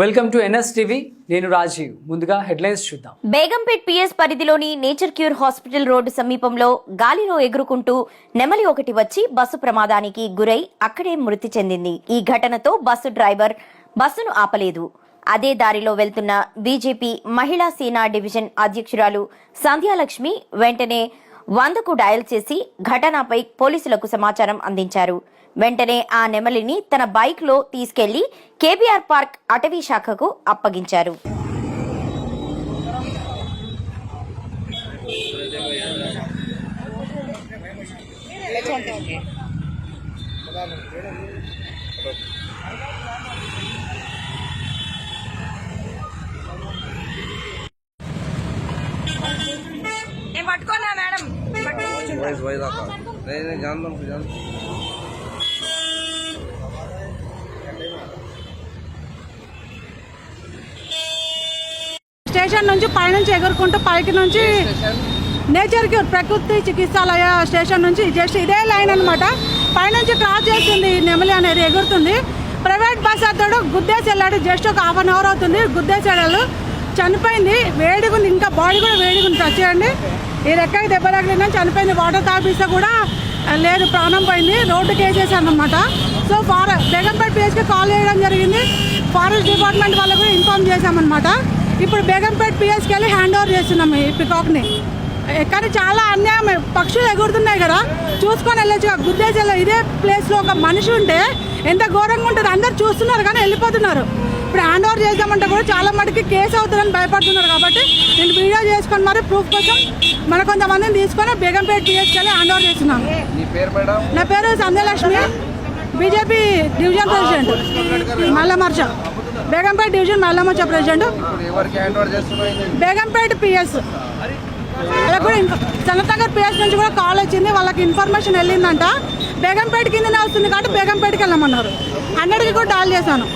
Welcome to NS TV నేను రాజీవ్. ముందుగా headlines చూద్దాం. బేగంపేట్ పిఎస్ పరిధిలోని నేచర్ క్యూర్ హాస్పిటల్ రోడ్డు సమీపంలో గాలిలో ఎగురుకుంటూ నెమలి ఒకటి వచ్చి బస్సు ప్రమాదానికి గురై అక్కడే మృతి చెందింది. ఈ ఘటనతో బస్సు డ్రైవర్ బస్సును ఆపలేదు. అదే దారిలో వెళ్తున్న బీజేపీ మహిళా సేనా డివిజన్ అధ్యక్షురాలు సంధ్యాలక్ష్మి వెంటనే వందకు డయల్ చేసి ఘటనపై పోలీసులకు సమాచారం అందించారు. వెంటనే ఆ నెమలిని తన బైక్లో తీసుకెళ్ళి కేబీఆర్ పార్క్ అటవీ శాఖకు అప్పగించారు. నేను పట్టుకోనా वॉइस वॉइस आता नहीं नहीं जान दो मुझे जान दो। స్టేషన్ నుంచి పైనుంచి ఎగురుకుంటూ పైకి నుంచి నేచర్ క్యూర్ ప్రకృతి చికిత్సాలయ స్టేషన్ నుంచి జస్ట్ ఇదే లైన్ అనమాట పైనుంచి క్రాస్ చేస్తుంది ఈ నెమలి అనేది ఎగురుతుంది ప్రైవేట్ బస్ అతడు గుద్దేసి వెళ్ళాడు జస్ట్ ఒక హాఫ్ అన్ అవర్ అవుతుంది గుద్దేసి వెళ్ళాడు చనిపోయింది వేడిగుంది ఇంకా బాడీ కూడా వేడిగుంది. టచ్ చేయండి ఈ రెక్కకి దెబ్బ తగిలినా చనిపోయింది. వాటర్ తాపిస్తే కూడా లేదు ప్రాణం పోయింది. రోడ్డుకి వేసేసాను అనమాట సో ఫార బేగంపేట పిహెచ్కి కాల్ చేయడం జరిగింది. ఫారెస్ట్ డిపార్ట్మెంట్ వాళ్ళకు ఇన్ఫామ్ ఇన్ఫార్మ్ చేశామన్నమాట. ఇప్పుడు బేగంపేట పిహెచ్కి వెళ్ళి హ్యాండ్ ఓవర్ చేస్తున్నాం ఈ పికాక్ని. కానీ చాలా అన్యాయం. పక్షులు ఎగురుతున్నాయి కదా. చూసుకొని వెళ్ళొచ్చు. గుద్దేసి ఇదే ప్లేస్లో ఒక మనిషి ఉంటే ఎంత ఘోరంగా ఉంటుంది. అందరు చూస్తున్నారు కానీ వెళ్ళిపోతున్నారు. ఇప్పుడు హ్యాండ్ ఓవర్ చేద్దామంటే కూడా చాలా మటుకి కేసు అవుతుందని భయపడుతున్నారు కాబట్టి నేను వీడియో చేసుకొని మరి ప్రూఫ్ కోసం మన కొంతమందిని తీసుకొని బేగంపేట పిఎస్కి వెళ్ళి హ్యాండ్ ఓవర్ చేస్తున్నాం నీ పేరు సంధ్యలక్ష్మి. బీజేపీ డివిజన్ ప్రెసిడెంట్ మల్లమర్చ బేగంపేట డివిజన్ మల్లమర్చ ప్రెసిడెంట్ బేగంపేట పిఎస్ వాళ్ళకి కూడా సనతనగర్ పిఎస్ నుంచి కూడా కాల్ వచ్చింది వాళ్ళకి ఇన్ఫర్మేషన్ వెళ్ళిందంట. బేగంపేట కిందనే వస్తుంది కాబట్టి బేగంపేటకి వెళ్ళమన్నారు. హండ్రెడ్కి కూడా కాల్ చేశాను.